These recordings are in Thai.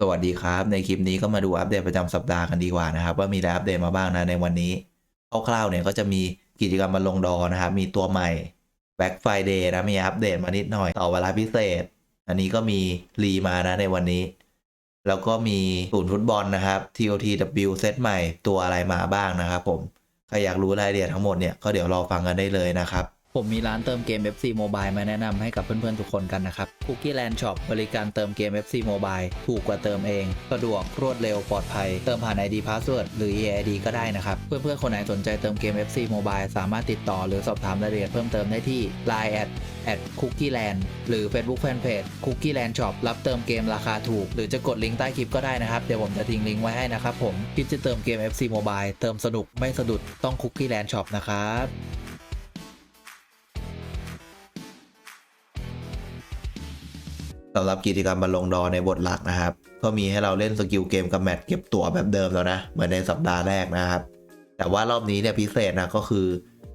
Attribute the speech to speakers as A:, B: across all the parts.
A: สวัสดีครับ ในคลิปนี้ก็มาดูอัปเดตประจำสัปดาห์กันดีกว่านะครับ ว่ามีอะไรอัปเดตมาบ้างนะในวันนี้คร่าวๆเนี่ยก็จะมีกิจกรรมมาลงดอนะครับ มีตัวใหม่ Black Friday นะมีอัปเดตมานิดหน่อยต่อเวลาพิเศษ อันนี้ก็มีรีมานะในวันนี้ แล้วก็มีศูนย์ฟุตบอลนะครับ TOTW เซตใหม่ตัวอะไรมาบ้างนะครับผมใครอยากรู้รายละเอียดทั้งหมดเนี่ยก็เดี๋ยวรอฟังกันได้เลยนะครับ ผมมีร้านเติมเกม FC Mobile มาแนะนำให้กับเพื่อนๆ ทุกคนกันนะครับ Cookie Land Shop บริการเติมเกม FC Mobile ถูกกว่าเติมเอง สะดวกรวดเร็วปลอดภัย เติมผ่าน ID Password หรือ EID ก็ได้นะครับ เพื่อนๆ คนไหนสนใจเติมเกม FC Mobile สามารถติดต่อหรือสอบถามรายละเอียดเพิ่มเติมได้ที่ Line at at Cookie Land หรือ Facebook Fanpage Cookie Land Shop รับเติมเกมราคาถูก หรือจะกดลิงก์ใต้คลิปก็ได้นะครับ เดี๋ยวผมจะทิ้งลิงก์ไว้ให้นะครับผมคิดจะเติมเกม FC Mobile เติมสนุกไม่สะดุดต้อง Cookie Land Shop นะครับ สำหรับกิจกรรมบอลลงดอในบทหลักนะครับ ก็มีให้เราเล่นสกิลเกมกับแมตช์เก็บตั๋วแบบเดิมแล้วนะ เหมือนในสัปดาห์แรกนะครับ แต่ว่ารอบนี้เนี่ยพิเศษนะก็คือ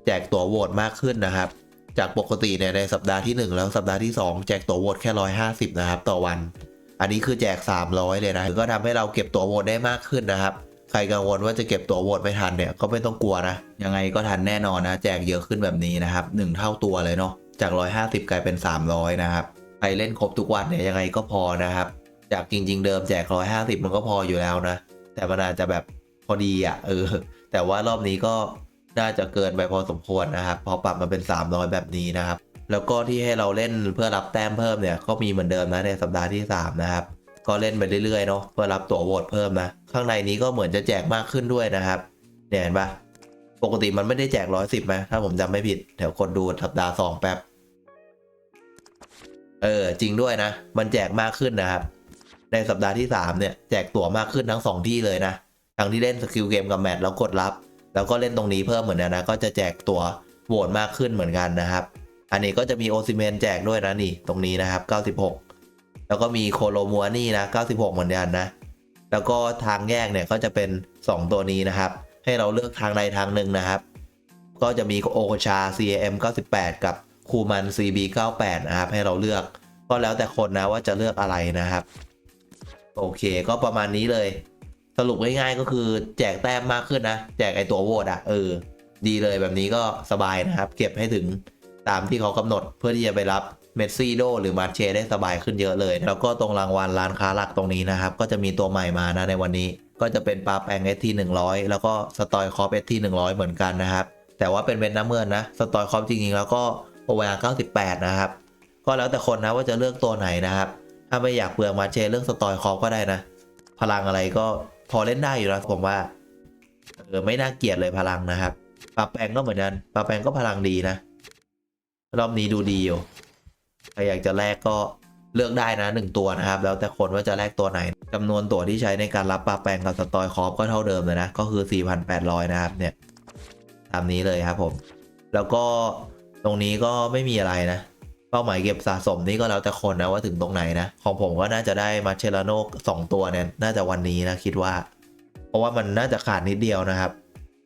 A: แจกตั๋วโหวตมากขึ้นนะครับ จากปกติเนี่ยในสัปดาห์ที่ 1 แล้วสัปดาห์ที่ 2 แจกตั๋วโหวตแค่150 นะครับ ต่อวัน อันนี้คือแจก 300 เลยนะก็ทำให้เราเก็บตั๋วโหวตได้มากขึ้นนะครับ ใครกังวลว่าจะเก็บตั๋วโหวตไม่ทันเนี่ยก็ไม่ต้องกลัวนะยังไงก็ทันแน่นอนนะ แจกเยอะขึ้นแบบนี้นะครับหนึ่งเท่าตัวเลยเนาะจาก 150 กลายเป็น 300 นะครับ ใครเล่นครบทุกวันเนี่ยยังไงก็พอนะครับ จากจริง ๆ เดิมแจก150มันก็พออยู่แล้วนะ แต่มันอาจจะแบบพอดีอะเออ แต่ว่ารอบนี้ก็น่าจะเกินไปพอสมควรนะครับ พอปรับมาเป็น 300 แบบนี้นะครับ แล้วก็ที่ให้เราเล่นเพื่อรับแต้มเพิ่มเนี่ยก็มีเหมือนเดิมนะในสัปดาห์ที่ 3 นะครับ ก็เล่นไปเรื่อยๆเนาะเพื่อรับตั๋วโหวตเพิ่มนะ ข้างในนี้ก็เหมือนจะแจกมากขึ้นด้วยนะครับเนี่ยเห็นปะปกติมันไม่ได้แจก110ไหมถ้าผมจำไม่ผิดเดี๋ยวกดดูสัปดาห์สองแป๊บ เออจริงด้วยนะ มันแจกมากขึ้นนะครับ ในสัปดาห์ที่ 3 เนี่ย แจกตั๋วมากขึ้นทั้ง 2 ที่เลยนะ ทั้งที่เล่นสกิลเกมกับแมทแล้วกดรับ แล้วก็เล่นตรงนี้เพิ่มเหมือนกันนะ ก็จะแจกตั๋วโหวตมากขึ้นเหมือนกันนะครับ อันนี้ก็จะมีโอซิเมนแจกด้วยนะนี่ ตรงนี้นะครับ 96 แล้วก็มีโคโลมัวนี่นะ 96 เหมือนกันนะ แล้วก็ทางแยกเนี่ยก็จะเป็น 2 ตัวนี้นะครับ ให้เราเลือกทางใดทางหนึ่งนะครับ ก็จะมีโอโคชา CAM 98 กับ คูมัน CB 98 นะครับ ให้เราเลือก ก็แล้วแต่คนนะว่าจะเลือกอะไรนะครับ โอเค ก็ประมาณนี้เลย สรุปง่ายๆก็คือแจกแต้มมากขึ้นนะ แจกไอตัวโหวตอะเออ ดีเลยแบบนี้ก็สบายนะครับ เก็บให้ถึงตามที่เขากำหนดเพื่อที่จะไปรับเมสซี่โดหรือมาเชได้สบายขึ้นเยอะเลย แล้วก็ตรงรางวัลร้านค้าหลักตรงนี้นะครับ ก็จะมีตัวใหม่มานะในวันนี้ ก็จะเป็นปลาแปง ST 100แล้วก็สตอยคอป ST 100เหมือนกันนะครับ แต่ว่าเป็นเม็ดน้ำเงินนะ สตอยคอปจริงๆแล้วก็ เวอร์98 นะครับ ก็แล้วแต่คนนะว่าจะเลือกตัวไหนนะครับ ถ้าไม่อยากเปลืองมาเชเรื่องสตอยคอก็ได้นะ พลังอะไรก็พอเล่นได้อยู่แล้วผมว่าเออไม่น่าเกลียดเลยพลังนะครับปลาแปงก็เหมือนกันปลาแปงก็พลังดีนะ รอบนี้ดูดีอยู่ใครอยากจะแลกก็เลือกได้นะหนึ่งตัวนะครับ แล้วแต่คนว่าจะแลกตัวไหนจำนวนตัวที่ใช้ในการรับปลาแปงกับสตอยคอปก็เท่าเดิมเลยนะ ก็คือ 4,800 นะครับเนี่ยตามนี้เลยครับผม แล้วก็ ตรงนี้ก็ไม่มีอะไรนะ เป้าหมายเก็บสะสมนี่ก็แล้วแต่คนนะว่าถึงตรงไหนนะ ของผมก็น่าจะได้มาเชลโนสองตัวเนี่ยน่าจะวันนี้นะคิดว่า เพราะว่ามันน่าจะขาดนิดเดียวนะครับ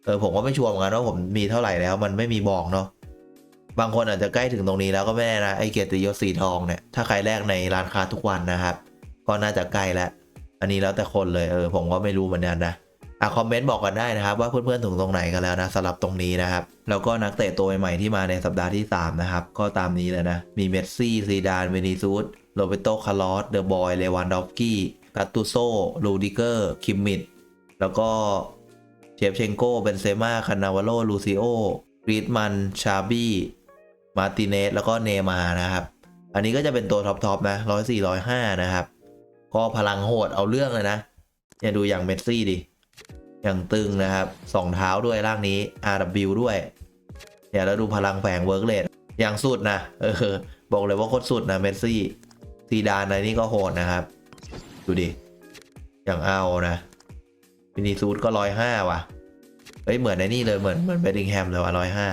A: เออผมก็ไม่ชัวร์เหมือนกันว่าผมมีเท่าไหร่แล้วมันไม่มีบอกเนาะบางคนอาจจะใกล้ถึงตรงนี้แล้วก็ไม่แน่นะไอเกียรติยศสีทองเนี่ยถ้าใครแลกในร้านค้าทุกวันนะครับ ก็น่าจะใกล้แล้วอันนี้แล้วแต่คนเลยเออผมก็ไม่รู้เหมือนกันนะ อะคอมเมนต์บอกกันได้นะครับว่าเพื่อนๆถึงตรงไหนกันแล้วนะสำหรับตรงนี้นะครับ แล้วก็นักเตะตัวใหม่ที่มาในสัปดาห์ที่ 3 นะครับ ก็ตามนี้เลยนะ มีเมสซี่ซีดานเวนิซูสโรเบโตคาร์ลอสเดอะบอยเลวันดอฟกี้กัตตูโซลูดิเกอร์คิมมิดแล้วก็เชฟเชงโกเบนเซม่าคานาวาโลลูซิโอกรีดมันชาบี้มาติเนสแล้วก็เนมานะครับ อันนี้ก็จะเป็นตัวท็อปๆนะร้อยสี่ร้อยห้านะครับ ก็พลังโหดเอาเรื่องเลยนะอย่าดูอย่างเมสซี่ดิ อย่างตึงนะครับสองเท้าด้วยร่างนี้ RW ด้วยเนี่ยแล้วดูพลังแฝงเวิร์กเลดอย่างสุดนะเออบอกเลยว่าโคตรสุดนะเมสซี่ซีดานในนี่ก็โหดนะครับ ดูดิ อย่างเอานะวินิซูดก็ร้อยห้าว่ะเฮ้ยเหมือนในนี่เลยเหมือนเหมือนเบดิงแฮมเลยว่ะร้อยห้า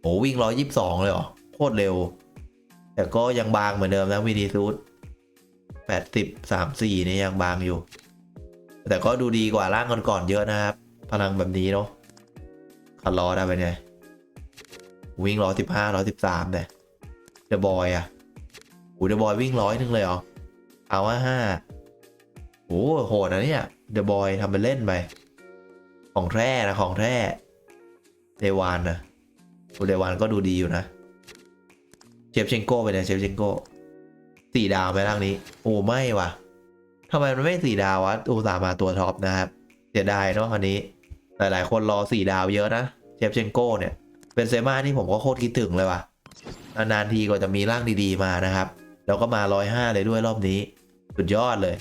A: โหวิ่งร้อยยี่สิบสองเลยเหรอโคตรเร็ว แต่ก็ยังบางเหมือนเดิมนะวินิซูดแปดสิบสามสี่นี่ยังบางอยู่ แต่ก็ดูดีกว่าร่างก่อนๆเยอะนะครับ พลังแบบนี้เนาะคาร์ลอสอะเป็นไงวิ่งร้อยสิบห้าร้อยสิบสามเนี่ยเดอะบอยอะโอ้เดอะบอยวิ่งร้อยหนึ่งเลยเหรอเอาว่าห้าโอ้โอ้โหดนะเนี่ยเดอะบอยทำเป็นเล่นไป ของแท้นะของแท้เดวานนะโอ้เดวานก็ดูดีอยู่นะเชฟเชงโก้ไปเนี่ยเชฟเชงโก้สี่ดาวไหมร่างนี้ โอ้ไม่ว่ะ ทำไมมันไม่สี่ดาววะอุตส่าห์มาตัวท็อปนะครับเสียดายเนาะอันนี้ หลายๆ คนรอสี่ดาวเยอะนะเชฟเชงโก้เนี่ย เป็นเซม่าที่ผมก็โคตรคิดถึงเลยว่ะนานทีก็จะมีร่างดีๆมานะครับ แล้วก็มาร้อยห้าเลยด้วยรอบนี้ สุดยอดเลย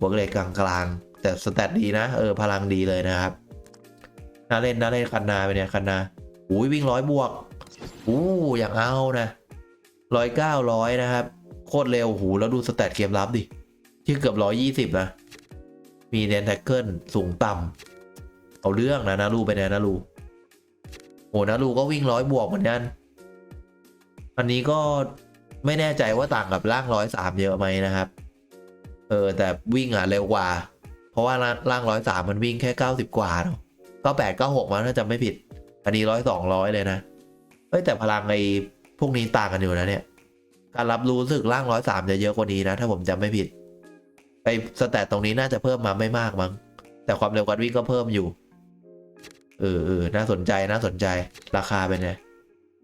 A: บวกเลขกลางๆ แต่สแตทดีนะ เออ พลังดีเลยนะครับ น่าเล่น น่าเล่นคันนาไปเนี่ยคันนาอุ้ยวิ่งร้อยบวกอู้อย่างเอานะร้อยเก้าร้อยนะครับ โคตรเร็วหูแล้วดูสแตทเกมรับดิ ที่เกือบร้อยยี่สิบนะ มีเดนแท็กเกิลสูงต่ำเอาเรื่องนะนารูไปนี่ยนารูโอ้นารูก็วิ่งร้อยบวกเหมือนกันอันนี้ก็ไม่แน่ใจว่าต่างกับร่างร้อยสามเยอะไหมนะครับ เออ แต่วิ่งอะเร็วกว่า เพราะว่าร่างร้อยสามมันวิ่งแค่เก้าสิบกว่าเนาะก็แปดก็หกมันถ้าจำไม่ผิด อันนี้ร้อยสองร้อยเลยนะ เอ้ยแต่พลังในพวกนี้ต่างกันอยู่นะเนี่ย การรับรู้สึกร่างร้อยสามจะเยอะกว่านี้นะ ถ้าผมจำไม่ผิด ไอสแตทตรงนี้น่าจะเพิ่มมาไม่มากมั้ง แต่ความเร็วการวิ่งก็เพิ่มอยู่ เออเออน่าสนใจน่าสนใจ ราคาเป็นไง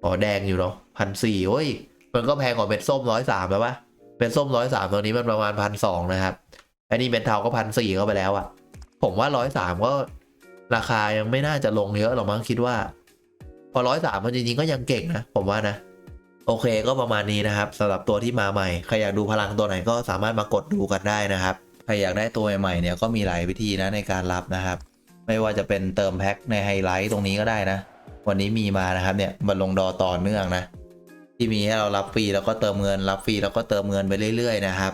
A: อ๋อแดงอยู่เนาะพันสี่โอ้ย มันก็แพงกว่าเป็นส้มร้อยสามแล้วปะเป็นส้มร้อยสามตัวนี้มันประมาณพันสองนะครับ อันนี้เป็นเทาก็พันสี่เข้าไปแล้วอะผมว่าร้อยสามก็ราคายังไม่น่าจะลงเยอะหรอกมั้งคิดว่า พอร้อยสามมันจริงๆก็ยังเก่งนะ ผมว่านะ โอเคก็ประมาณนี้นะครับสำหรับตัวที่มาใหม่ ใครอยากดูพลังตัวไหนก็สามารถมากดดูกันได้นะครับ ใครอยากได้ตัวใหม่ๆเนี่ยก็มีหลายวิธีนะในการรับนะครับ ไม่ว่าจะเป็นเติมแพ็คในไฮไลท์ตรงนี้ก็ได้นะ วันนี้มีมานะครับเนี่ยมันลงดอต่อเนื่องนะ ที่มีให้เรารับฟรีแล้วก็เติมเงินรับฟรีแล้วก็เติมเงินไปเรื่อยๆนะครับ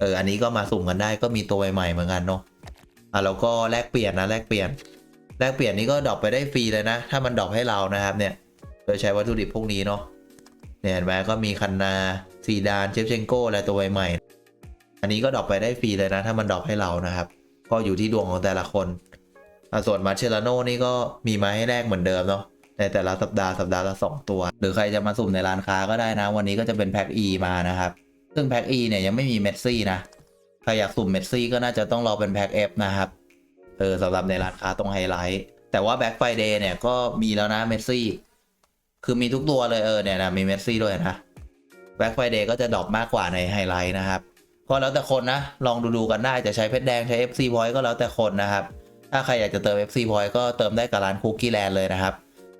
A: เอออันนี้ก็มาสุ่มกันได้ก็มีตัวใหม่ๆเหมือนกันเนาะอะแล้วก็แลกเปลี่ยนนะแลกเปลี่ยนแลกเปลี่ยนนี้ก็ดรอปไปได้ฟรีเลยนะ ถ้ามันดรอปให้เรานะครับเนี่ยโดยใช้วัตถุดิบพวกนี้เนาะ เนี่ยเห็นไหมก็มีคันนาซีดานเชฟเชงโก้และตัวใหม่ๆอันนี้ก็ดรอปไปได้ฟรีเลยนะ ถ้ามันดรอปให้เรานะครับ ก็อยู่ที่ดวงของแต่ละคนส่วนมาเชลโน่นี่ก็มีมาให้แลกเหมือนเดิมเนาะในแต่ละสัปดาห์สัปดาห์ละ2ตัว หรือใครจะมาสุ่มในร้านค้าก็ได้นะ วันนี้ก็จะเป็นแพ็ค E มานะครับ ซึ่งแพ็ค E เนี่ยยังไม่มีเมสซี่นะ ใครอยากสุ่มเมสซี่ก็น่าจะต้องรอเป็นแพ็ค F นะครับ เออสำหรับในร้านค้าตรงไฮไลท์ แต่ว่าแบ็ k ไฟเดย์เนี่ยก็มีแล้วนะเมสซี่ คือมีทุกตัวเลยเออเนี่ยนะมีเมสซี่ด้วยนะแบ็ k ไฟเดย์ก็จะดรอปมากกว่าในไฮไลท์นะครับก็แล้วแต่คนนะ ลองดูดูกันได้จะใช้เพชรแดงใช้ FC point ก็แล้วแต่คนนะครับ ถ้าใครอยากจะเติม FC point ก็เติมได้กับร้านคุกกี้แลนด์เลยนะครับ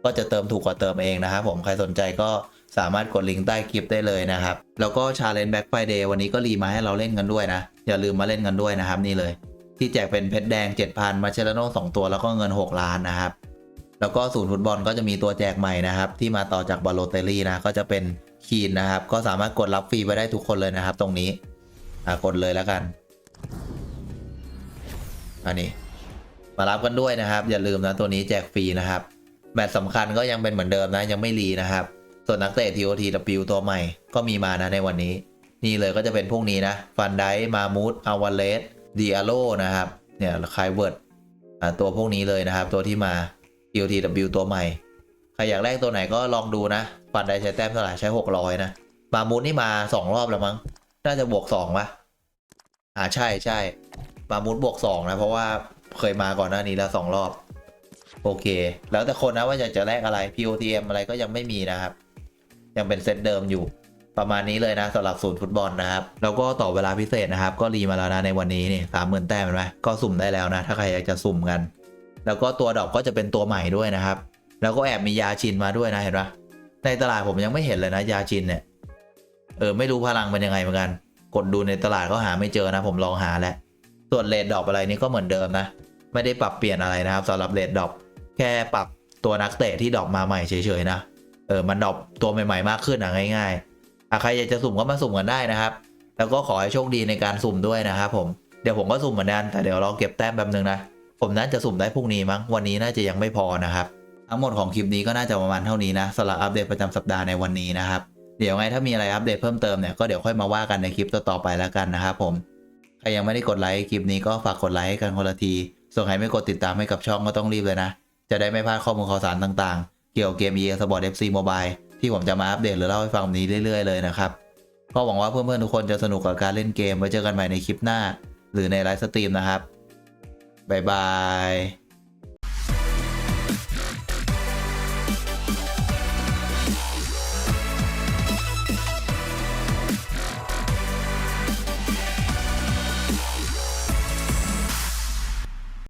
A: ก็จะเติมถูกกว่าเติมเองนะครับผมใครสนใจก็สามารถกดลิงก์ใต้คลิปได้เลยนะครับ แล้วก็ชาเลนจ์แบ็กไฟเดย์วันนี้ก็รีมาให้เราเล่นกันด้วยนะ อย่าลืมมาเล่นกันด้วยนะครับนี่เลย ที่แจกเป็นเพชรแดง 7,000 มาเชลโน่2ตัวแล้วก็เงิน 6 ล้านนะครับ แล้วก็ศูนย์ฟุตบอลก็จะมีตัวแจกใหม่นะครับ ที่มาต่อจากบอลโลเตอรี่นะก็จะเป็นคีนนะครับ ก็สามารถกดรับฟรีไปได้ทุกคนเลยนะครับ ตรงนี้กดเลยแล้วกันอันนี้ มารับกันด้วยนะครับ อย่าลืมนะตัวนี้แจกฟรีนะครับ แมตช์สำคัญก็ยังเป็นเหมือนเดิมนะยังไม่รีนะครับ ส่วนนักเตะ TOTW ตัวใหม่ก็มีมานะในวันนี้ นี่เลยก็จะเป็นพวกนี้นะฟันไดมามูดอาวาเลสดิอาโลนะครับเนี่ยคายเวิร์ดตัวพวกนี้เลยนะครับ ตัวที่มา TOTW ตัวใหม่ ใครอยากแลกตัวไหนก็ลองดูนะฟันไดใช้แต้มเท่าไหร่ใช้ 600 นะ มามูดนี่มา 2 รอบแล้วมั้ง น่าจะบวก2ป่ะอ่าใช่ใช่มามูดบวก 2 นะ เพราะว่าเคยมาก่อนหน้านี้แล้วสองรอบ โอเค แล้วแต่คนนะว่าอยากจะแลกอะไร POTM อะไรก็ยังไม่มีนะครับ ยังเป็นเซตเดิมอยู่ประมาณนี้เลยนะสำหรับศูนย์ฟุตบอลนะครับ แล้วก็ต่อเวลาพิเศษนะครับ ก็รีมาแล้วนะในวันนี้นี่สามหมื่นแต้มเห็นไหมก็สุ่มได้แล้วนะ ถ้าใครอยากจะสุ่มกัน แล้วก็ตัวดอกก็จะเป็นตัวใหม่ด้วยนะครับ แล้วก็แอบมียาชินมาด้วยนะเห็นปะในตลาดผมยังไม่เห็นเลยนะยาชินเนี่ย เออไม่รู้พลังเป็นยังไงเหมือนกัน กดดูในตลาดก็หาไม่เจอนะ ผมลองหาแล้ว ส่วนเลดดอกอะไรนี่ก็เหมือนเดิมนะ ไม่ได้ปรับเปลี่ยนอะไรนะครับสำหรับเลดดอกแค่ปรับตัวนักเตะที่ดอกมาใหม่เฉยๆนะ เออมันดอปตัวใหม่ๆมากขึ้นอะง่ายๆอะใครอยากจะสุ่มก็มาสุ่มกันได้นะครับ แล้วก็ขอให้โชคดีในการสุ่มด้วยนะครับผม เดี๋ยวผมก็สุ่มเหมือนกันแต่เดี๋ยวเราเก็บแต้มแป๊บนึงนะ ผมน่าจะสุ่มได้พรุ่งนี้มั้งวันนี้น่าจะยังไม่พอนะครับ ทั้งหมดของคลิปนี้ก็น่าจะประมาณเท่านี้นะสำหรับอัปเดตประจำสัปดาห์ในวันนี้นะครับเดี๋ยวไงถ้ามีอะไรอัปเดตเพิ่มเติมเนี่ยก็เดี๋ยวค่อยมาว่ากันในคลิปต่อๆไปแล้วกันนะครับผมใครยังไม่ได้กดไลค์คลิปนี้ก็ฝากกดไลค์ให้กันคนละทีส่วนใครไม่กดติดตามให้กับช่องก็ต้องรีบเลยนะ จะได้ไม่พลาดข้อมูลข่าวสารต่างๆ เกี่ยวกับเกม EA Sport FC Mobile ที่ผมจะมาอัปเดตหรือเล่าให้ฟังนี้เรื่อยๆเลยนะครับ ก็หวังว่าเพื่อนๆทุกคนจะสนุกกับการเล่นเกมไว้เจอกันใหม่ในคลิปหน้า หรือในไลฟ์สตรีมนะครับ บ๊ายบาย